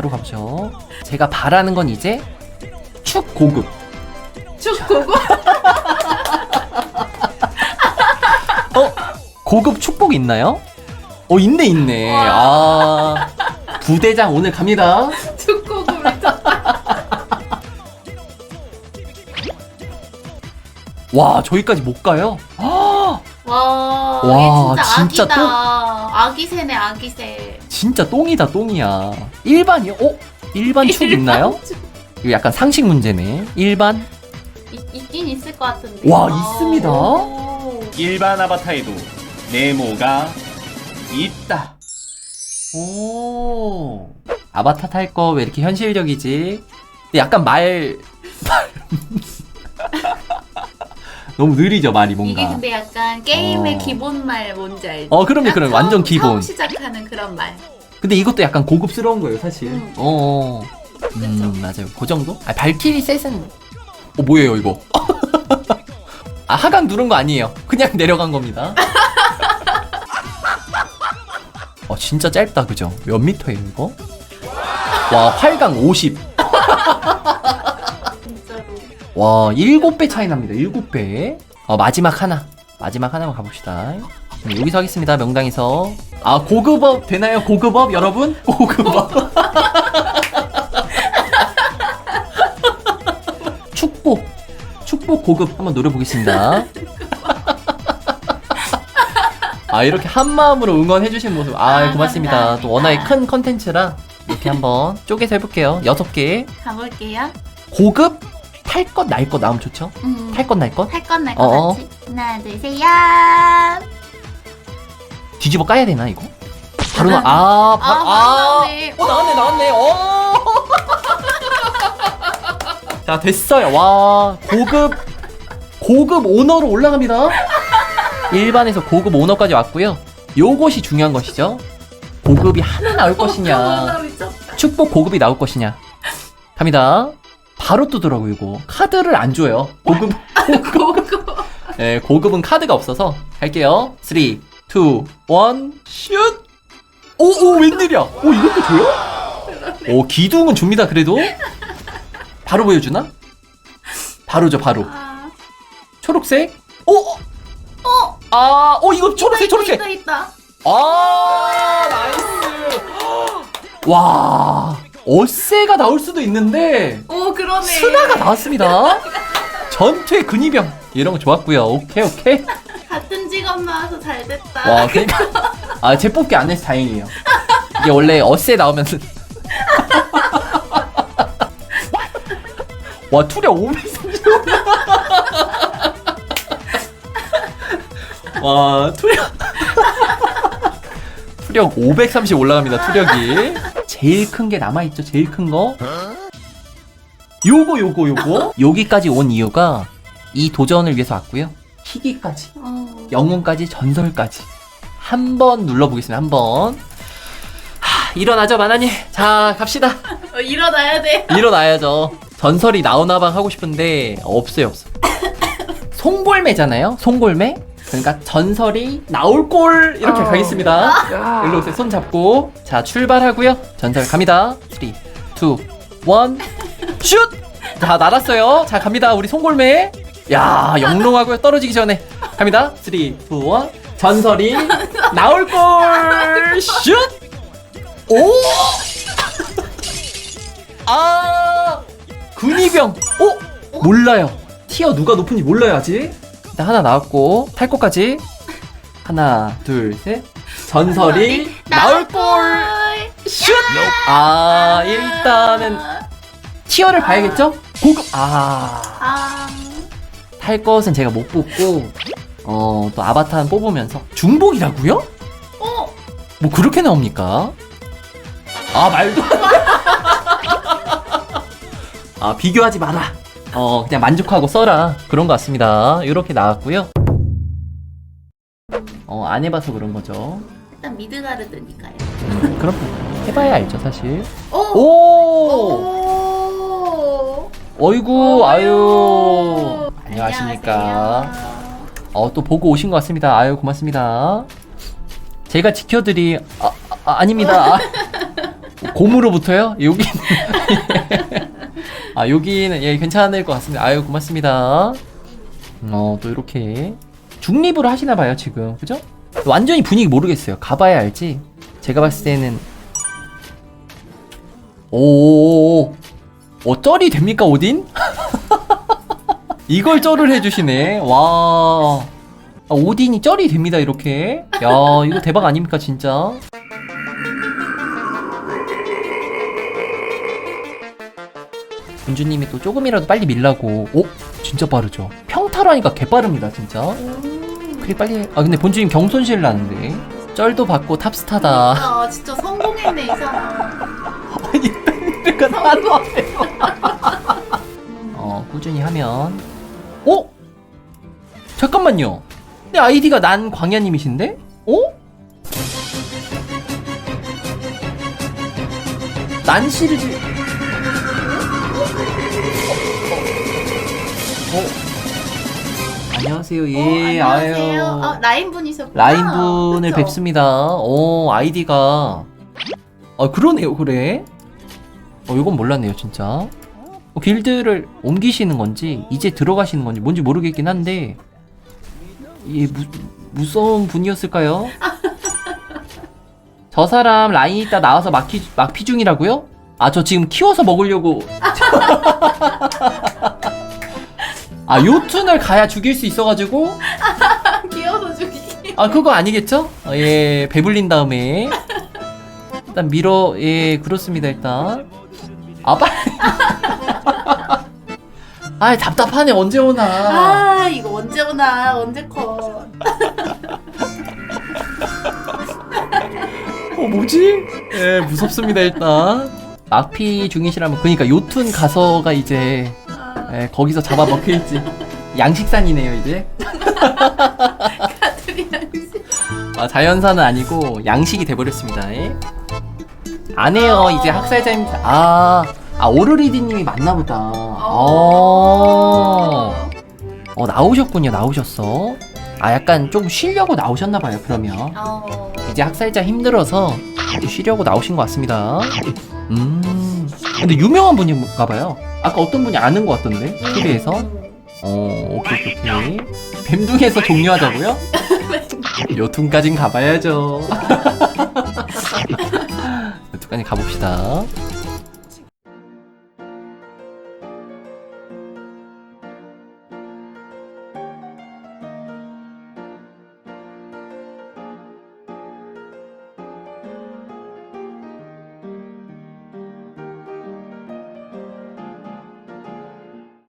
바로 가보죠. 제가 바라는 건 이제 축 고급. 축구고 어? 고급 축복 있나요? 어 있네 있네. 아 부대장 오늘 갑니다. 축구고 미쳤다. 와 저기까지 못 가요? 아, 와, 와, 얘 진짜 진짜, 아기다. 아기새네 아기새. 진짜 똥이다 똥이야. 일반이요? 어? 일반 축 있나요? 이거 약간 상식 문제네. 일반? 있, 있긴 있을 것 같은데. 와, 아, 있습니다. 오. 일반 아바타에도 네모가 있다. 오. 아바타 탈 거 왜 이렇게 현실적이지? 근데 약간 말, 말. 너무 느리죠 말이 뭔가. 이게 근데 약간 게임의 어. 기본 말 뭔지 알지? 어 그럼요 딱 그럼 완전 기본. 처음 시작하는 그런 말. 근데 이것도 약간 고급스러운 거예요 사실. 음. 어. 음 맞아요. 그 정도? 아 발키리 셋은 어 뭐예요 이거? 아 하강 누른 거 아니에요. 그냥 내려간 겁니다. 어 진짜 짧다 그죠? 몇 미터예요 이거? 와 활강 50. 와 7배 차이 납니다. 7배. 어 마지막 하나. 마지막 하나만 가봅시다. 네, 여기서 하겠습니다. 명당에서. 아 고급업 되나요? 고급업 여러분? 고급업. 축복. 축복 고급 한번 노려보겠습니다. 아 이렇게 한 마음으로 응원해 주신 모습 아 아, 고맙습니다. 감사합니다. 또 워낙에 큰 컨텐츠라 이렇게 한번 쪼개서 해볼게요. 여섯 개 가볼게요. 고급 탈 것 날 것 나오면 좋죠. 음. 탈 것 날 것. 할건날것 어어. 같이. 하나 둘 셋, 야. 뒤집어 까야 되나 이거? 바로 나. 아, 아, 바로, 바로 아, 나오네. 어, 나왔네, 나왔네, 어. 자, 됐어요. 와, 고급, 고급 오너로 올라갑니다. 일반에서 고급 오너까지 왔고요. 요것이 중요한 것이죠. 고급이 하나 나올 어, 나 것이냐, 미쳤다. 축복 고급이 나올 것이냐. 갑니다. 바로 뜨더라고 이거. 카드를 안 줘요. 고급, 고고. 네, 고급은 카드가 없어서 갈게요. 3, 2, 1, 슛! 오, 오, 웬일이야? 오, 이것도 줘요? 오, 기둥은 줍니다, 그래도. 바로 보여주나? 바로 줘, 바로. 아, 초록색? 오! 어! 아, 오, 이거 초록색, 초록색! 있다 있다. 아, 나이스! 와, 어세가 나올 수도 있는데, 오 그러네. 스나가 나왔습니다. 전투의 근위병. 이런 거 좋았고요. 오케이, 오케이. 같은 직업 나와서 잘 됐다. 와, 그러니까 아, 제 뽑기 안 해서 다행이에요. 이게 원래 어세 나오면 와, 투력 530. 와, 투력 투력 530 올라갑니다. 투력이. 제일 큰 게 남아 있죠. 제일 큰 거. 요거 요거 요거. 여기까지 온 이유가 이 도전을 위해서 왔고요. 희귀까지. 어. 영웅까지 전설까지 한 번 눌러보겠습니다. 한번 하, 일어나죠 마나님. 자 갑시다. 어, 일어나야 돼. 일어나야죠. 전설이 나오나방 하고 싶은데 없어요 없어. 송골매잖아요. 송골매. 그러니까 전설이 나올 꼴 이렇게 어. 가겠습니다. 일로 오세요. 손 잡고 자 출발하고요. 전설 갑니다. 3, 2, 1 슛! 자 날았어요. 자 갑니다. 우리 송골매. 야 영롱하고요. 떨어지기 전에 갑니다. 3, 2, 1 전설이 나올 꼴 슛! 오! 아 근위병. 오 몰라요. 티어 누가 높은지 몰라요 아직. 일단 하나 나왔고 탈 것까지 하나 둘 셋. 전설이 나올 꼴 슛! 아 일단은 티어를 봐야겠죠? 고급 아. 아. 탈 것은 제가 못 뽑고 어 또 아바타는 뽑으면서 중복이라고요? 어. 뭐 그렇게 나옵니까? 아 말도 안 돼. 아 비교하지 마라. 어 그냥 만족하고 써라 그런 것 같습니다. 이렇게 나왔고요. 어 안 해봐서 그런 거죠. 일단 미드가르드니까요. 음, 그럼 해봐야 알죠 사실. 오. 오, 오. 어이구 아유 오. 안녕하십니까. 안녕하세요. 어, 또 보고 오신 것 같습니다. 아유, 고맙습니다. 제가 지켜드리, 아, 아 아닙니다. 아, 곰으로부터요? 여기 아 여기는 예 괜찮을 것 같습니다. 아유 고맙습니다. 어 또 이렇게 중립으로 하시나 봐요 지금 그죠? 완전히 분위기 모르겠어요. 가봐야 알지. 제가 봤을 때는 오, 어 쩔이 됩니까 오딘? 이걸 쩔을 해주시네. 와. 아, 오딘이 쩔이 됩니다 이렇게. 야 이거 대박 아닙니까 진짜? 군주님이 또 조금이라도 빨리 밀라고. 오, 진짜 빠르죠. 평타라니까 개 빠릅니다 진짜. 그리 빨리. 아 근데 본주님 경손실 나는데. 쩔도 받고 탑스타다. 아 진짜 성공했네 이 사람. 아니 팬들가 나도. 어 꾸준히 하면. 어? 잠깐만요. 내 아이디가 난 광야님이신데? 어? 난 시리즈. 어? 안녕하세요. 예, 어, 안녕하세요. 아유. 어, 라인 분이셨구나. 라인분을 그쵸? 뵙습니다. 어, 아이디가. 아, 그러네요, 그래. 어, 이건 몰랐네요, 진짜. 어, 길드를 옮기시는 건지, 이제 들어가시는 건지, 뭔지 모르겠긴 한데, 이 무, 무서운 분이었을까요? 저 사람 라인 있다 나와서 막히, 막피 중이라고요? 아, 저 지금 키워서 먹으려고. 아, 요툰을 가야 죽일 수 있어가지고, 귀여워서 죽이기. 아 그거 아니겠죠? 어, 예 배불린 다음에 일단 밀어 예 그렇습니다 일단 아 빨리 아 답답하네 언제 오나 아 이거 언제 오나 언제 컷. 어 뭐지? 예 무섭습니다 일단 막피 중이시라면 그러니까 요툰 가서가 이제 아, 예, 거기서 잡아 먹혀 있지 양식산이네요 이제 아, 자연산은 아니고 양식이 돼버렸습니다. 예. 안 해요. 이제 학살자입니다. 아, 아 오르리디님이 맞나보다. 어. 어 나오셨군요. 나오셨어. 아 약간 좀 쉬려고 나오셨나봐요. 그러면 어. 이제 학살자 힘들어서 쉬려고 나오신 것 같습니다. 음. 근데 유명한 분인가 봐요. 아까 어떤 분이 아는 것 같던데 TV에서. 어 오케이 오케이 오케이. 뱀둥에서 종료하자고요? 요tun까진 가봐야죠. 요tun까지 가봅시다.